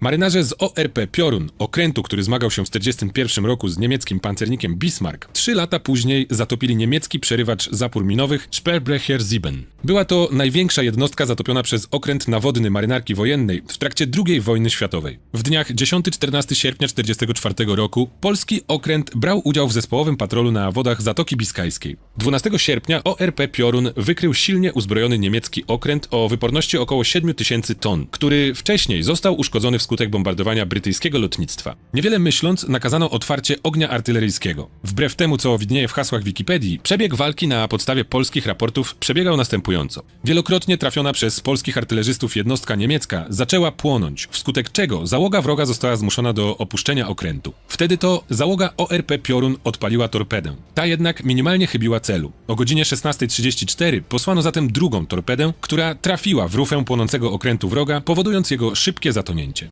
Marynarze z ORP Piorun, okrętu, który zmagał się w 1941 roku z niemieckim pancernikiem Bismarck, trzy lata później zatopili niemiecki przerywacz zapór minowych Sperrbrecher Sieben. Była to największa jednostka zatopiona przez okręt nawodny marynarki wojennej w trakcie II wojny światowej. W dniach 10-14 sierpnia 1944 roku polski okręt brał udział w zespołowym patrolu na wodach Zatoki Biskajskiej. 12 sierpnia ORP Piorun wykrył silnie uzbrojony niemiecki okręt o wyporności około 7000 ton, który wcześniej został uszkodzony wskutek bombardowania brytyjskiego lotnictwa. Niewiele myśląc, nakazano otwarcie ognia artyleryjskiego. Wbrew temu, co widnieje w hasłach Wikipedii, przebieg walki na podstawie polskich raportów przebiegał następująco. Wielokrotnie trafiona przez polskich artylerzystów jednostka niemiecka zaczęła płonąć, wskutek czego załoga wroga została zmuszona do opuszczenia okrętu. Wtedy to załoga ORP Piorun odpaliła torpedę. Ta jednak minimalnie chybiła celu. O godzinie 16.34 posłano zatem drugą torpedę, która trafiła w rufę płonącego okrętu wroga, powodując jego szybkie zatonięcie.